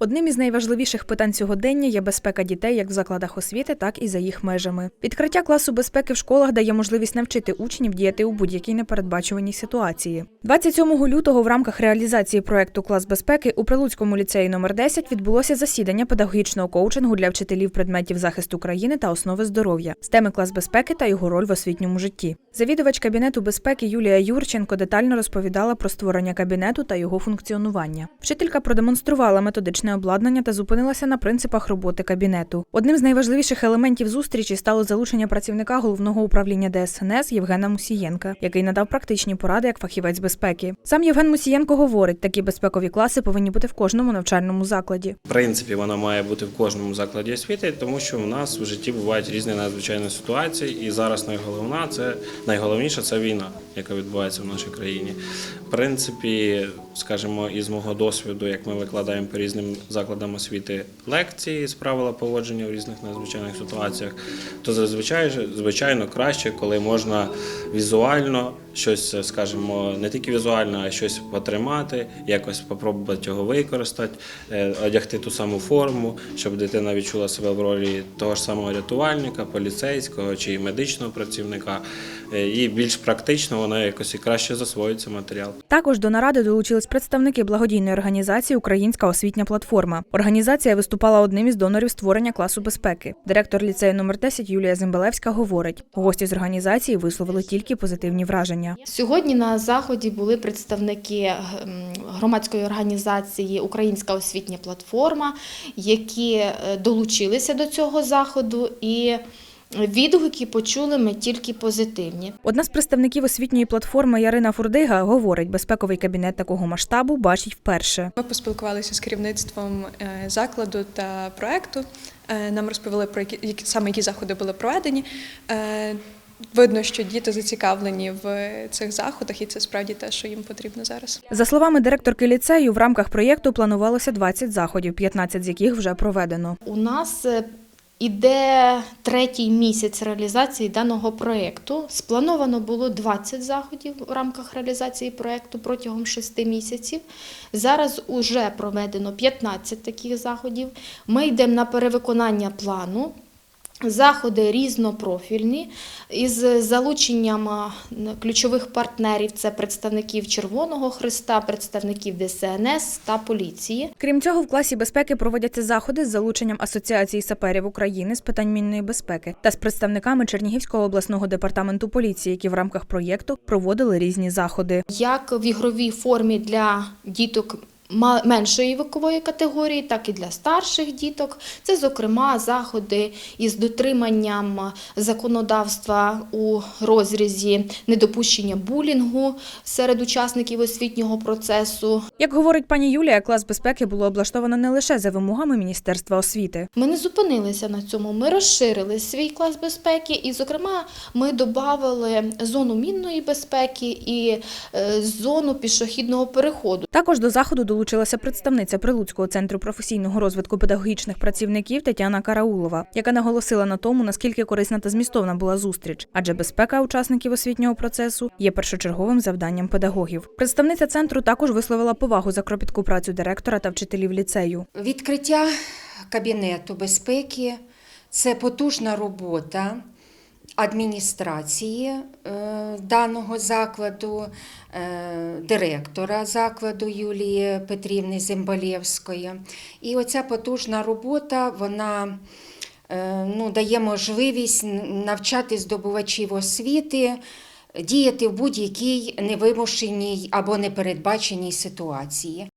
Одним із найважливіших питань сьогодення є безпека дітей як в закладах освіти, так і за їх межами. Відкриття класу безпеки в школах дає можливість навчити учнів діяти у будь-якій непередбачуваній ситуації. 27 лютого в рамках реалізації проекту Клас безпеки у Прилуцькому ліцеї номер 10 відбулося засідання педагогічного коучингу для вчителів предметів захисту країни та основи здоров'я з теми клас безпеки та його роль в освітньому житті. Завідувач кабінету безпеки Юлія Юрченко детально розповідала про створення кабінету та його функціонування. Вчителька продемонструвала методичне обладнання та зупинилася на принципах роботи кабінету. Одним з найважливіших елементів зустрічі стало залучення працівника головного управління ДСНС Євгена Мусієнка, який надав практичні поради як фахівець безпеки. Сам Євген Мусієнко говорить, такі безпекові класи повинні бути в кожному навчальному закладі. В принципі, вона має бути в кожному закладі освіти, тому що в нас в житті бувають різні надзвичайні ситуації, і зараз найголовна це найголовніше це війна, яка відбувається в нашій країні. В принципі, скажімо, із мого досвіду, як ми викладаємо по різним закладам освіти лекції з правила поводження в різних надзвичайних ситуаціях, то зазвичай звичайно краще, коли можна візуально щось, скажімо, не тільки візуально, а щось потримати, якось спробувати його використати, е, одягти ту саму форму, щоб дитина відчула себе в ролі того ж самого рятувальника, поліцейського чи медичного працівника. Е, І більш практично вона якось і краще засвоюється матеріал. Також до наради долучились представники благодійної організації Українська освітня платформа. Організація виступала одним із донорів створення класу безпеки. Директор ліцею номер 10 Юлія Зимбелевська говорить: гості з організації висловили тільки позитивні враження. Сьогодні на заході були представники громадської організації Українська освітня платформа, які е, долучилися до цього заходу, і відгуки почули ми тільки позитивні. Одна з представників освітньої платформи Ярина Фурдига говорить, безпековий кабінет такого масштабу бачить вперше. Ми поспілкувалися з керівництвом е, закладу та проекту. Е, Нам розповіли про які, які саме які заходи були проведені. Видно, що діти зацікавлені в цих заходах, і це справді те, що їм потрібно зараз. За словами директорки ліцею, в рамках проєкту планувалося 20 заходів, 15 з яких вже проведено. У нас е, іде третій місяць реалізації даного проєкту. Сплановано було 20 заходів в рамках реалізації проєкту протягом 6 місяців. Зараз уже проведено 15 таких заходів. Ми йдемо на перевиконання плану. Заходи різнопрофільні із залученням ключових партнерів це представників Червоного Христа, представників ДСНС та поліції. Крім цього, в класі безпеки проводяться заходи з залученням Асоціації саперів України з питань мінної безпеки та з представниками Чернігівського обласного департаменту поліції, які в рамках проєкту проводили різні заходи. як в ігровій формі для діток меншої вікової категорії, так і для старших діток. Це, зокрема, заходи із дотриманням законодавства у розрізі недопущення булінгу серед учасників освітнього процесу. Як говорить пані Юлія, клас безпеки було облаштовано не лише за вимогами Міністерства освіти. Ми не зупинилися на цьому. Ми розширили свій клас безпеки, і, зокрема, ми додали зону мінної безпеки і е, зону пішохідного переходу. Також до заходу долучилася представниця Прилуцького центру професійного розвитку педагогічних працівників Тетяна Караулова, яка наголосила на тому, наскільки корисна та змістовна була зустріч, адже безпека учасників освітнього процесу є першочерговим завданням педагогів. Представниця центру також висловила повагу за кропітку працю директора та вчителів ліцею. Відкриття кабінету безпеки це потужна робота адміністрації е, даного закладу, е, директора закладу Юлії Петрівни Зембалєвської. І оця потужна робота вона е, ну, дає можливість навчати здобувачів освіти. Діяти в будь-якій невимушеній або непередбаченій ситуації.